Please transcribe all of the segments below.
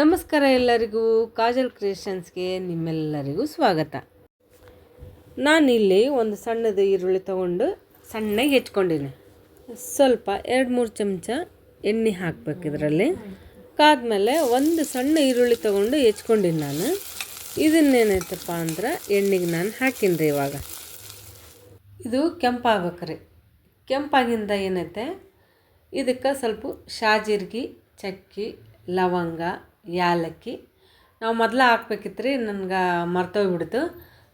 ನಮಸ್ಕಾರ ಎಲ್ಲರಿಗೂ, ಕಾಜಲ್ ಕ್ರಿಯೇಷನ್ಸ್ಗೆ ನಿಮ್ಮೆಲ್ಲರಿಗೂ ಸ್ವಾಗತ. ನಾನಿಲ್ಲಿ ಒಂದು ಸಣ್ಣದು ಈರುಳ್ಳಿ ತೊಗೊಂಡು ಸಣ್ಣಗೆ ಹೆಚ್ಕೊಂಡಿನಿ. ಸ್ವಲ್ಪ ಎರಡು ಮೂರು ಚಮಚ ಎಣ್ಣೆ ಹಾಕ್ಬೇಕು ಇದರಲ್ಲಿ. ಕಾದ್ಮೇಲೆ ಒಂದು ಸಣ್ಣ ಈರುಳ್ಳಿ ತೊಗೊಂಡು ಹೆಚ್ಕೊಂಡಿನಿ ನಾನು. ಇದನ್ನೇನೈತಪ್ಪ ಅಂದ್ರೆ ಎಣ್ಣೆಗೆ ನಾನು ಹಾಕಿನಿ ರೀ ಇವಾಗ. ಇದು ಕೆಂಪಾಗ್ಬೇಕ್ರಿ ಕೆಂಪಾಗಿಂದ ಏನೈತೆ? ಇದಕ್ಕೆ ಸ್ವಲ್ಪ ಶಾಜಿರ್ಗಿ, ಚಕ್ಕಿ, ಲವಂಗ ಯಾಲಕ್ಕಿ. ನಾವು ಮೊದಲು ಹಾಕ್ಬೇಕಿತ್ತು ರೀ ನನ್ಗೆ ಮರ್ತೋಗ್ಬಿಡ್ತು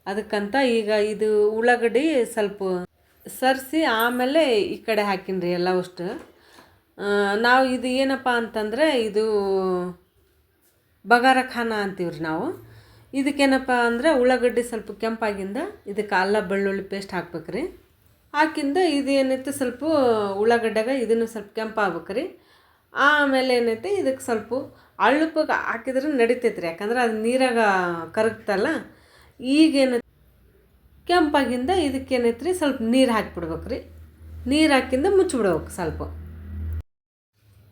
ಅದಕ್ಕಂತ ಈಗ ಇದು ಉಳ್ಳಾಗಡ್ಡಿ ಸ್ವಲ್ಪ ಸರಿಸಿ ಆಮೇಲೆ ಈ ಕಡೆ ಹಾಕಿನಿ ರೀ ಎಲ್ಲ ಅಷ್ಟು ನಾವು ಇದು ಏನಪ್ಪ ಅಂತಂದರೆ ಇದು ಬಗಾರ ಖಾನ ಅಂತೀವಿ ರೀ ನಾವು. ಇದಕ್ಕೇನಪ್ಪ ಅಂದರೆ ಉಳ್ಳಾಗಡ್ಡಿ ಸ್ವಲ್ಪ ಕೆಂಪಾಗಿಂದ ಇದಕ್ಕೆ ಅಲ್ಲ ಬೆಳ್ಳುಳ್ಳಿ ಪೇಸ್ಟ್ ಹಾಕ್ಬೇಕು ರೀ ಹಾಕಿಂದ ಇದು ಏನೈತೆ ಸ್ವಲ್ಪ ಉಳ್ಳಾಗಡ್ಡೆಗೆ ಇದನ್ನು ಸ್ವಲ್ಪ ರೀ ಆಮೇಲೆ ಏನೈತೆ, ಇದಕ್ಕೆ ಸ್ವಲ್ಪ ಅಳ್ಪಗೆ ಹಾಕಿದ್ರೆ ನಡಿತೈತೆ ರೀ ಯಾಕಂದ್ರೆ ಅದು ನೀರಾಗ ಕರಗ್ತಲ್ಲ, ಈಗೇನು ಕೆಂಪಾಗಿಂದ ಇದಕ್ಕೇನೈತೆ ರೀ ಸ್ವಲ್ಪ ನೀರು ಹಾಕಿಬಿಡ್ಬೇಕು ರೀ ನೀರು ಹಾಕಿಂದ ಮುಚ್ಚಿಬಿಡ್ಬೇಕು ಸ್ವಲ್ಪ.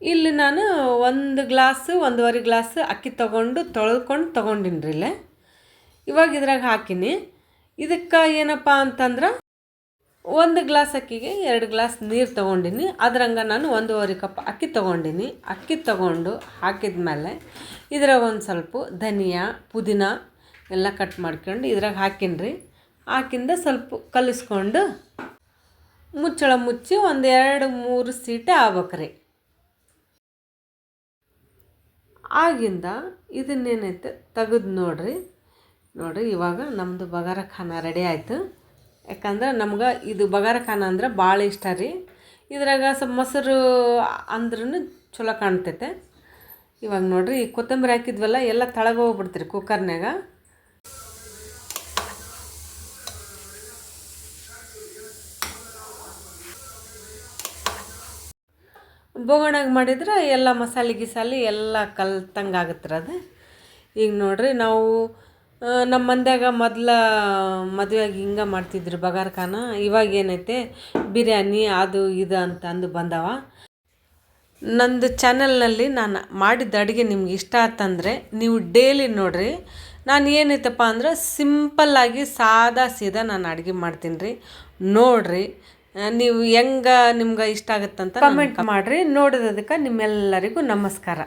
ಇಲ್ಲಿ ನಾನು ಒಂದು ಗ್ಲಾಸು, ಒಂದೂವರೆ ಗ್ಲಾಸ್ ಅಕ್ಕಿ ತೊಗೊಂಡು ತೊಳ್ಕೊಂಡು ತೊಗೊಂಡಿನ್ರಿ ಇಲ್ಲೇ. ಇವಾಗ ಇದ್ರಾಗ ಹಾಕಿನಿ. ಇದಕ್ಕೆ ಏನಪ್ಪ ಅಂತಂದ್ರೆ ಒಂದು ಗ್ಲಾಸ್ ಅಕ್ಕಿಗೆ ಎರಡು ಗ್ಲಾಸ್ ನೀರು ತೊಗೊಂಡಿನಿ. ಅದ್ರಂಗೆ ನಾನು ಒಂದೂವರೆ ಕಪ್ ಅಕ್ಕಿ ತೊಗೊಂಡಿನಿ. ಅಕ್ಕಿ ತೊಗೊಂಡು ಹಾಕಿದ ಮೇಲೆ ಇದ್ರಾಗ ಒಂದು ಸ್ವಲ್ಪ ಧನಿಯಾ, ಪುದೀನ ಎಲ್ಲ ಕಟ್ ಮಾಡ್ಕೊಂಡು ಇದ್ರಾಗ ಹಾಕಿನ್ರಿ. ಹಾಕಿಂದ ಸ್ವಲ್ಪ ಕಲಿಸ್ಕೊಂಡು ಮುಚ್ಚಳ ಮುಚ್ಚಿ ಒಂದು ಎರಡು ಮೂರು ಸೀಟೆ ಆಗ್ಬೇಕ್ರಿ. ಆಗಿಂದ ಇದನ್ನೇನೈತೆ ತೆಗೆದು ನೋಡ್ರಿ. ನೋಡಿರಿ ಇವಾಗ ನಮ್ಮದು ಬಗಾರ ಖಾನ ರೆಡಿ ಆಯಿತು. ಯಾಕಂದ್ರೆ ನಮ್ಗೆ ಇದು ಬಗಾರ ಖಾನ ಅಂದ್ರೆ ಭಾಳ ಇಷ್ಟ ರೀ. ಇದ್ರಾಗ ಸ್ವಲ್ಪ ಮೊಸರು ಅಂದ್ರೂ ಚಲೋ ಕಾಣ್ತೈತೆ. ಇವಾಗ ನೋಡಿರಿ, ಈ ಕೊತ್ತಂಬರಿ ಹಾಕಿದ್ವಲ್ಲ, ಎಲ್ಲ ತಳಗೋಗ್ಬಿಡ್ತೀರಿ ಕುಕ್ಕರ್ನಾಗ ಬೋಗಣಾಗ ಮಾಡಿದ್ರೆ ಎಲ್ಲ ಮಸಾಲೆ ಗಿಸಾಲೆ ಎಲ್ಲ ಕಲ್ತಂಗೆ ಆಗತ್ತೆ ಅದು. ಈಗ ನೋಡಿರಿ, ನಾವು ನಮ್ಮ ಮಂದ್ಯಾಗ ಮೊದ್ಲ ಮದುವೆಯಾಗಿ ಹಿಂಗೆ ಮಾಡ್ತಿದ್ರು ಬಗಾರ್ ಖಾನ. ಇವಾಗ ಏನೈತೆ? ಬಿರಿಯಾನಿ ಅದು ಇದು ಅಂತ ಅಂದು ಬಂದವ. ನಂದು ಚಾನಲ್ನಲ್ಲಿ ನಾನು ಮಾಡಿದ ಅಡುಗೆ ನಿಮ್ಗೆ ಇಷ್ಟ ಆತಂದರೆ ನೀವು ಡೈಲಿ ನೋಡ್ರಿ. ನಾನು ಏನೈತಪ್ಪ ಅಂದ್ರೆ ಸಿಂಪಲ್ಲಾಗಿ ಸಾದಾ ಸೀದಾ ನಾನು ಅಡುಗೆ ಮಾಡ್ತೀನಿ ರೀ. ನೋಡ್ರಿ. ನೀವು ಹೆಂಗೆ ನಿಮ್ಗೆ ಇಷ್ಟ ಆಗುತ್ತಂತ ಕಮೆಂಟ್ ಮಾಡಿರಿ. ನೋಡಿದದಕ್ಕೆ ನಿಮ್ಮೆಲ್ಲರಿಗೂ ನಮಸ್ಕಾರ.